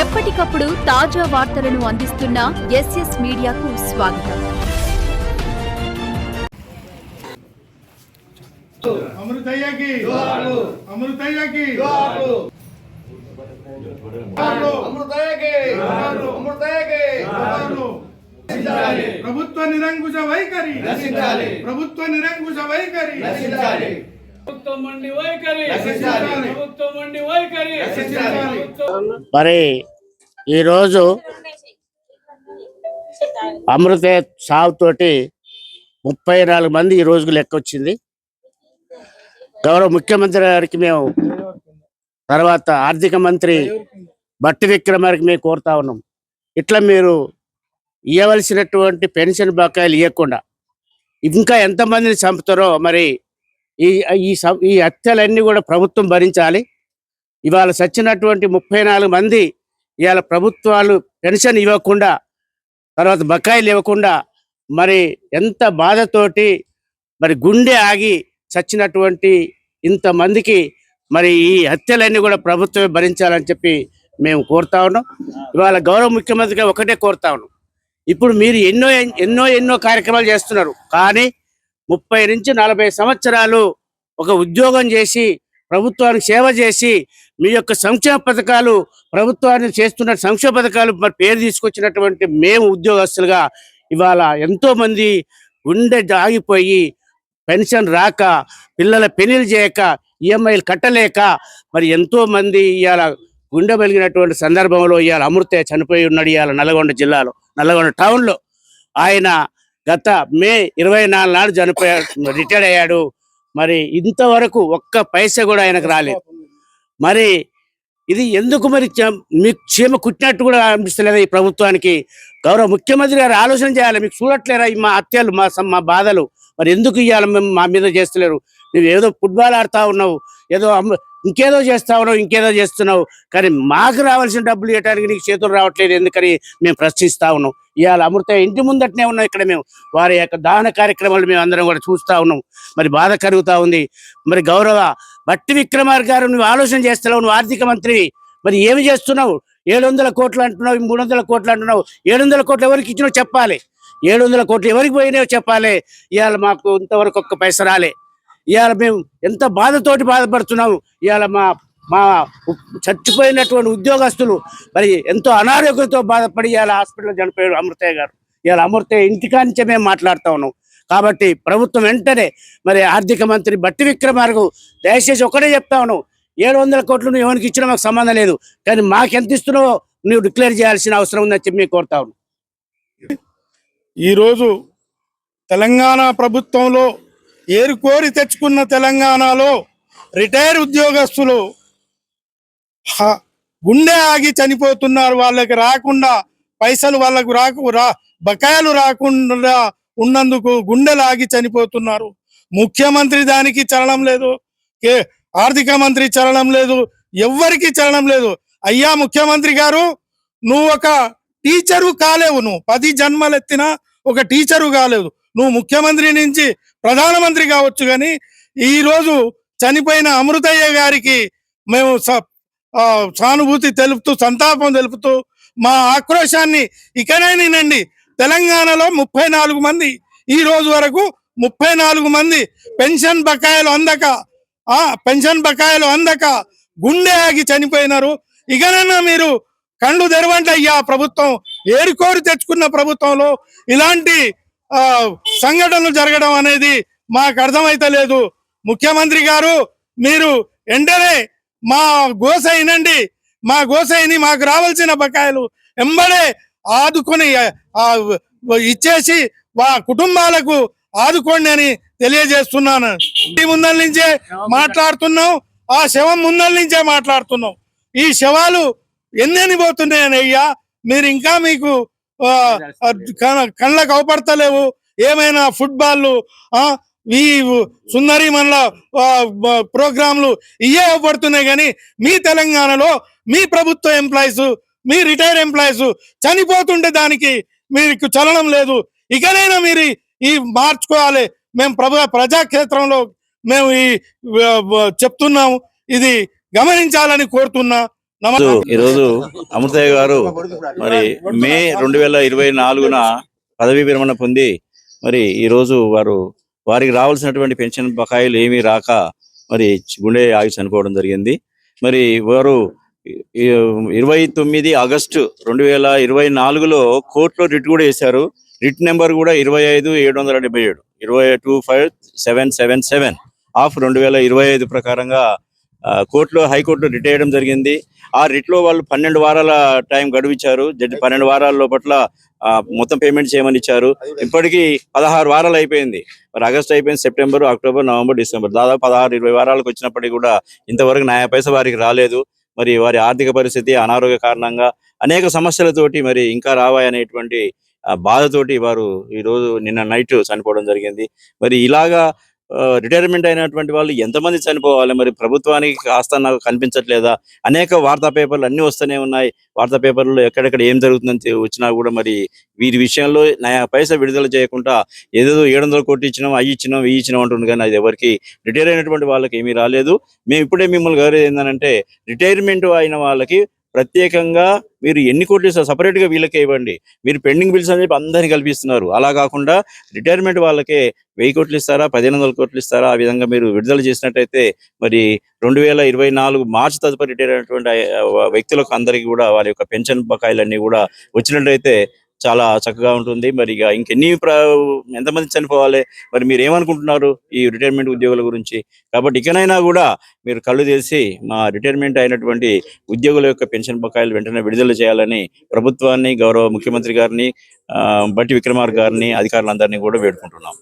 ఎప్పటికప్పుడు తాజా వార్తలను అందిస్తున్న ఎస్ఎస్ మీడియాకు స్వాగతం. అమృతయ్యకి. అమృతయ్యకి. ప్రభుత్వ నిరంకుశ వైఖరి. నశించాలి. ప్రభుత్వ నిరంకుశ వైఖరి. మరి ఈరోజు అమృత సాగుతోటి ముప్పై నాలుగు మంది ఈ రోజుకు లెక్క వచ్చింది గౌరవ ముఖ్యమంత్రి గారికి మేము తర్వాత ఆర్థిక మంత్రి బట్టి విక్రమార్కి మేము కోరుతా ఉన్నాం. ఇట్లా మీరు ఇవ్వవలసినటువంటి పెన్షన్ బకాయిలు ఇవ్వకుండా ఇంకా ఎంతమందిని చంపుతారో మరి ఈ ఈ ఈ హత్యలన్నీ కూడా ప్రభుత్వం భరించాలి. ఇవాళ చచ్చినటువంటి ముప్పై నాలుగు మంది ఇవాళ ప్రభుత్వాలు పెన్షన్ ఇవ్వకుండా తర్వాత బకాయిలు ఇవ్వకుండా మరి ఎంత బాధతోటి మరి గుండె ఆగి చచ్చినటువంటి ఇంతమందికి మరి ఈ హత్యలన్నీ కూడా ప్రభుత్వమే భరించాలని చెప్పి మేము కోరుతా ఉన్నాం. ఇవాళ గౌరవ ముఖ్యమంత్రిగా ఒకటే కోరుతా ఉన్నాం. ఇప్పుడు మీరు ఎన్నో ఎన్నో ఎన్నో కార్యక్రమాలు చేస్తున్నారు. కానీ ముప్పై నుంచి నలభై సంవత్సరాలు ఒక ఉద్యోగం చేసి ప్రభుత్వానికి సేవ చేసి మీ యొక్క సంక్షేమ పథకాలు ప్రభుత్వాన్ని చేస్తున్న సంక్షేమ పథకాలు మరి పేరు తీసుకొచ్చినటువంటి మేము ఉద్యోగస్తులుగా ఇవాళ ఎంతో మంది గుండె ఆగిపోయి పెన్షన్ రాక పిల్లల పెళ్ళిలు చేయక ఈఎంఐలు కట్టలేక మరి ఎంతో మంది ఇవాళ గుండె వెలిగినటువంటి సందర్భంలో ఇవాళ అమృతే చనిపోయి ఉన్నాడు ఇవాళ నల్గొండ జిల్లాలో నల్గొండ టౌన్లో. ఆయన గత మే ఇరవై నాలుగు నాడు చనిపోయాడు రిటైర్ అయ్యాడు. మరి ఇంతవరకు ఒక్క పైసా కూడా ఆయనకు రాలేదు. మరి ఇది ఎందుకు మరి మీకు చీమ కుట్టినట్టు కూడా అనిపిస్తలేదా ఈ ప్రభుత్వానికి? గౌరవ ముఖ్యమంత్రి గారు ఆలోచన చేయాలి. మీకు చూడట్లేరా ఈ మా హత్యలు మా మా బాధలు? మరి ఎందుకు ఇవ్వాలి మేము మా మీద చేస్తలేరు? నువ్వు ఏదో ఫుట్బాల్ ఆడుతా ఉన్నావు. ఏదో ఇంకేదో చేస్తావు ఇంకేదో చేస్తున్నావు. కానీ మాకు రావాల్సిన డబ్బులు ఇవ్వడానికి నీకు చేతులు రావట్లేదు. ఎందుకని మేము ప్రశ్నిస్తా ఉన్నాం. ఇవాళ అమృత ఇంటి ముందటనే ఉన్నాం. ఇక్కడ మేము వారి యొక్క దహన కార్యక్రమాలు మేము అందరం కూడా చూస్తా ఉన్నాం. మరి బాధ కలుగుతా ఉంది. మరి గౌరవ బట్టి విక్రమార్ గారు నువ్వు ఆలోచన చేస్తున్నావు నువ్వు ఆర్థిక మంత్రి మరి ఏమి చేస్తున్నావు? ఏడు వందల కోట్లు అంటున్నావు మూడు వందల కోట్లు అంటున్నావు. ఏడు వందల కోట్లు ఎవరికి ఇచ్చినావు చెప్పాలి. ఏడు వందల కోట్లు ఎవరికి పోయినాయో చెప్పాలి. ఇవాళ మాకు ఇంతవరకు ఒక్క పైస రాలే. ఇవాళ మేము ఎంత బాధతోటి బాధపడుతున్నాము. ఇవాళ మా మా చచ్చిపోయినటువంటి ఉద్యోగస్తులు మరి ఎంతో అనారోగ్యంతో బాధపడి ఇవాళ హాస్పిటల్లో చనిపోయాడు అమృతయ్య గారు. ఇవాళ అమృతయ్య ఇంటికాంచే మేము మాట్లాడుతా ఉన్నాం. కాబట్టి ప్రభుత్వం వెంటనే మరి ఆర్థిక మంత్రి బట్టి విక్రమార్గు దయచేసి ఒకటే చెప్తా ఉన్నావు ఏడు వందల కోట్లు నువ్వు ఎవరికి ఇచ్చినా మాకు సంబంధం లేదు. కానీ మాకెంత ఇస్తున్నావో నువ్వు డిక్లేర్ చేయాల్సిన అవసరం ఉందని చెప్పి మేము కోరుతా ఉన్నాను ఈరోజు తెలంగాణ ప్రభుత్వంలో ఏరుకోరి తెచ్చుకున్న తెలంగాణలో రిటైర్ ఉద్యోగస్తులు గుండె ఆగి చనిపోతున్నారు. వాళ్ళకి రాకుండా పైసలు వాళ్ళకు రాకు రా బకాయిలు రాకుండా ఉన్నందుకు గుండెలాగి చనిపోతున్నారు. ముఖ్యమంత్రి దానికి చలనం లేదు. కే ఆర్థిక మంత్రి చలనం లేదు. ఎవ్వరికి చలనం లేదు. అయ్యా ముఖ్యమంత్రి గారు నువ్వు ఒక టీచరు కాలేవు నువ్వు. పది జన్మలెత్తినా ఒక టీచరు కాలేదు. నువ్వు ముఖ్యమంత్రి నుంచి ప్రధానమంత్రి కావచ్చు కానీ ఈరోజు చనిపోయిన అమృతయ్య గారికి మేము సానుభూతి తెలుపుతూ సంతాపం తెలుపుతూ మా ఆక్రోశాన్ని ఇకనైనానండి తెలంగాణలో ముప్పై నాలుగు మంది ఈ రోజు వరకు ముప్పై నాలుగు మంది పెన్షన్ బకాయిలు అందక ఆ పెన్షన్ బకాయిలు అందక గుండె ఆగి చనిపోయినారు. ఇకనైనా మీరు కళ్ళు తెరవండి అయ్యా ప్రభుత్వం ఏరుకోరు తెచ్చుకున్న ప్రభుత్వంలో ఇలాంటి సంఘటనలు జరగడం అనేది మాకు అర్థమైతలేదు ముఖ్యమంత్రి గారు మీరు వెంటనే మా గోస అయినండి మా గోస అయిని మాకు రావాల్సిన బకాయిలు ఎంబడే ఆదుకొని ఇచ్చేసి వా కుటుంబాలకు ఆదుకోండి అని తెలియజేస్తున్నాను. ఇంటి ముందల నుంచే మాట్లాడుతున్నాం ఆ శవం ముందల నుంచే మాట్లాడుతున్నాం. ఈ శవాలు ఎన్నెన్ని పోతున్నాయని అయ్యా మీరు ఇంకా మీకు కళ్ళకు అవపడతలేవు. ఏమైనా ఫుట్బాల్ ఈ సుందరి మనల ప్రోగ్రాంలు ఇవే అవపడుతున్నాయి కానీ మీ తెలంగాణలో మీ ప్రభుత్వ ఎంప్లాయీస్ మీ రిటైర్ ఎంప్లాయీస్ చనిపోతుంటే దానికి మీకు చలనం లేదు. ఇకనైనా మీరు ఈ మార్చుకోవాలి. మేము ప్రభు ప్రజాక్షేత్రంలో మేము ఈ చెప్తున్నాము. ఇది గమనించాలని కోరుతున్నా. ఈరోజు అమృతయ్య గారు మరి మే రెండు వేల ఇరవై నాలుగున పదవీ విరమణ పొంది మరి ఈ రోజు వారు వారికి రావాల్సినటువంటి పెన్షన్ బకాయిలు ఏమీ రాక మరి గుండె ఆగి చనిపోవడం జరిగింది. మరి వారు ఇరవై తొమ్మిది ఆగస్టు రెండు వేల ఇరవై నాలుగులో కోర్టులో రిట్ కూడా వేశారు. రిట్ నెంబర్ కూడా ఇరవై ఐదు ఏడు వందల డెబ్బై ఏడు. ఇరవై two five seven seven seven of రెండు వేల ఇరవై ఐదు ప్రకారంగా కోర్టులో హైకోర్టులో రిట్ వేయడం జరిగింది. ఆ రిట్లో వాళ్ళు పన్నెండు వారాల టైం గడువిచ్చారు. జడ్జి పన్నెండు వారాల లోపల మొత్తం పేమెంట్ చేయమని ఇచ్చారు. ఇప్పటికీ పదహారు వారాలు అయిపోయింది. మరి ఆగస్ట్ అయిపోయింది సెప్టెంబర్ అక్టోబర్ నవంబర్ డిసెంబర్. దాదాపు పదహారు ఇరవై వారాలకు వచ్చినప్పటికీ కూడా ఇంతవరకు న్యాయ పైస వారికి రాలేదు. మరి వారి ఆర్థిక పరిస్థితి అనారోగ్య కారణంగా అనేక సమస్యలతోటి మరి ఇంకా రావాయనేటువంటి బాధతోటి వారు ఈ రోజు నిన్న నైట్ చనిపోవడం జరిగింది. మరి ఇలాగా రిటైర్మెంట్ అయినటువంటి వాళ్ళు ఎంతమంది చనిపోవాలి? మరి ప్రభుత్వానికి కాస్త నాకు కనిపించట్లేదా? అనేక వార్తా పేపర్లు అన్ని వస్తూనే ఉన్నాయి. వార్తా పేపర్లో ఎక్కడెక్కడ ఏం జరుగుతుందని వచ్చినా కూడా మరి వీరి విషయంలో నా పైసా విడుదల చేయకుండా ఏదో ఏడు వందల కోట్లు ఇచ్చినాం అవి ఇచ్చినాం ఇవి ఇచ్చినాం అంటుంది కానీ అది ఎవరికి రిటైర్ అయినటువంటి వాళ్ళకి ఏమీ రాలేదు. మేము ఇప్పుడే మిమ్మల్ని గారు ఏంటంటే రిటైర్మెంట్ అయిన వాళ్ళకి ప్రత్యేకంగా మీరు ఎన్ని కోట్లు ఇస్తారు సపరేట్గా వీళ్ళకే ఇవ్వండి. మీరు పెండింగ్ బిల్స్ అని చెప్పి అందరినీ కల్పిస్తున్నారు. అలా కాకుండా రిటైర్మెంట్ వాళ్ళకే వెయ్యి కోట్లు ఇస్తారా పదిహేను వందల కోట్లు ఇస్తారా ఆ విధంగా మీరు విడుదల చేసినట్టయితే మరి రెండు వేల ఇరవై నాలుగు మార్చి తదుపరి రిటైర్ అయినటువంటి వ్యక్తులకు అందరికీ కూడా వారి యొక్క పెన్షన్ బకాయిలన్నీ కూడా వచ్చినట్టయితే చాలా చక్కగా ఉంటుంది. మరి ఇక ఇంకెన్ని ప్ర- ఎంతమంది చనిపోవాలి? మరి మీరు ఏమనుకుంటున్నారు ఈ రిటైర్మెంట్ ఉద్యోగుల గురించి? కాబట్టి ఇకనైనా కూడా మీరు కళ్ళు తెరిచి మా రిటైర్మెంట్ అయినటువంటి ఉద్యోగుల యొక్క పెన్షన్ బకాయిలు వెంటనే విడుదల చేయాలని ప్రభుత్వాన్ని గౌరవ ముఖ్యమంత్రి గారిని ఆ, బట్టి విక్రమార్ గారిని అధికారులందరినీ కూడా వేడుకుంటున్నాం.